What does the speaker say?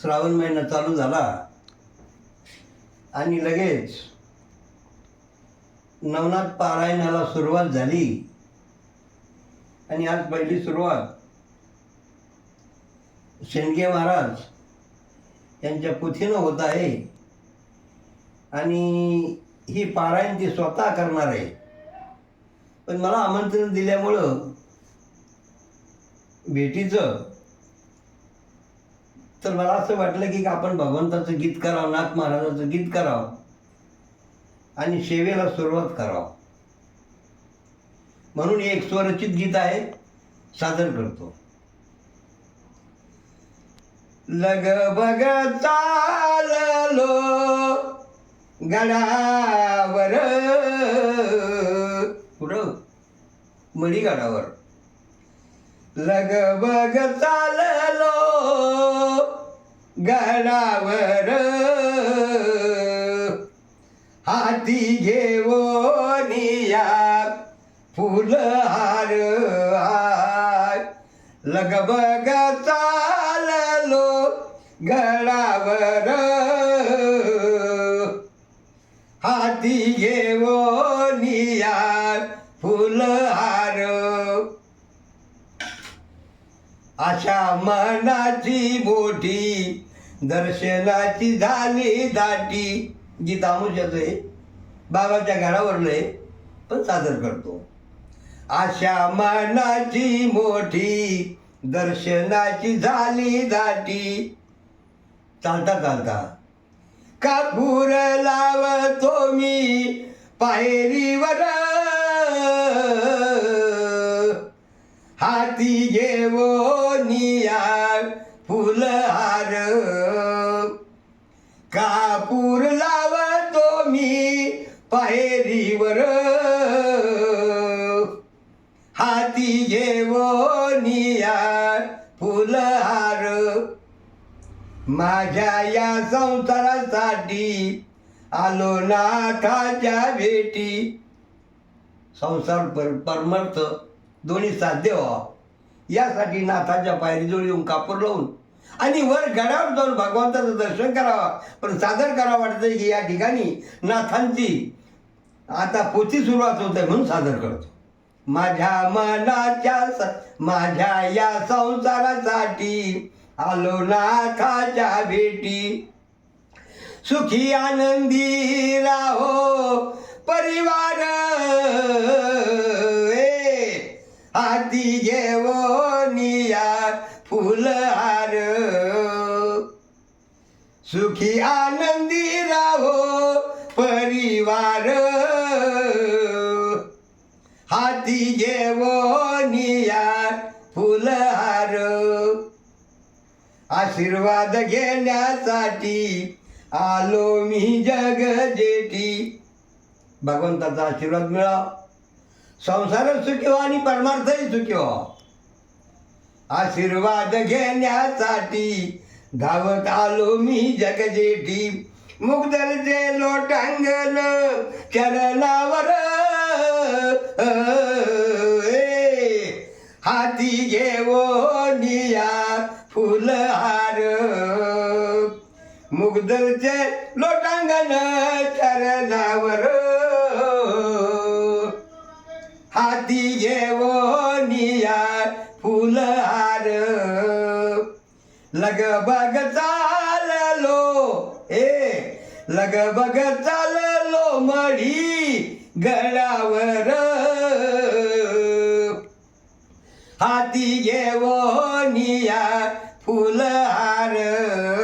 श्रावण महिना चालू झाला. आणि लगेच नवनाथ पारायणाला सुरुवात झाली. आणि आज पहिली सुरुवात. शेंडगे महाराज यांच्या पुथीनं होत आहे. आणि ही पारायण ती स्वतः करणार आहे. पण मला आमंत्रण दिल्यामुळं भेटीचं तर मला असं वाटलं की आपण भगवंताचं गीत करावं नाथ महाराजाचं गीत करावं आणि सेवेला सुरुवात करावं. म्हणून हे एक स्वरचित गीत आहे सादर करतो. लग बग चाललो गडावर. कुठं? मडीगडावर लग बग चाललो गडावर. हाती घेवो निया फुलहार हार लगबग चाललो गडावर. हाती घे अशा मनाची मोठी दर्शनाची झाली दाटी. गीत आमुष्याचं आहे बाबाच्या घरावरलं आहे पण सादर करतो. अशा मनाची मोठी दर्शनाची झाली दाटी. चालता चालता. कापूर लावतो मी पायरीवर. हाती घेऊन फुलहार कापूर लावतो मी पायरीवर. हाती घेऊन या फुलहार. माझ्या या संसारासाठी आलो नाथाच्या भेटी. संसार पर परमर्थ दोन्ही साध्य व्हावं. यासाठी नाथाच्या पायरीजवळ येऊन कापूर लावून आणि वर गडावर जाऊन भगवंताचं दर्शन करावं. पण सादर करावं वाटतं की या ठिकाणी नाथांची आता पोथी सुरुवात होते म्हणून सादर करतो. माझ्या मनाच्या स- माझ्या या संसारासाठी आलो नाथाच्या भेटी. सुखी आनंदी राहो फुलहार सुखी आनंदी राहो परिवार. हाती घेवो या फुलहार. आशीर्वाद घेण्यासाठी आलो मी जग जेठी भगवंताचा आशीर्वाद मिळावा. संसार सुखी व्हा आणि परमार्थही सुखी व्हा. आशीर्वाद घेण्यासाठी धावत आलो मी जगजेठी. मुग्धलचे लोटांगण चरणावर हाती घेऊन या फुलहार. मुग्धलचे लोटांगण चरणावर हाती घेऊन फुल लगबग चाललो ए लगबग चाललो मढी गडावर. हाती घेऊन फुलहार.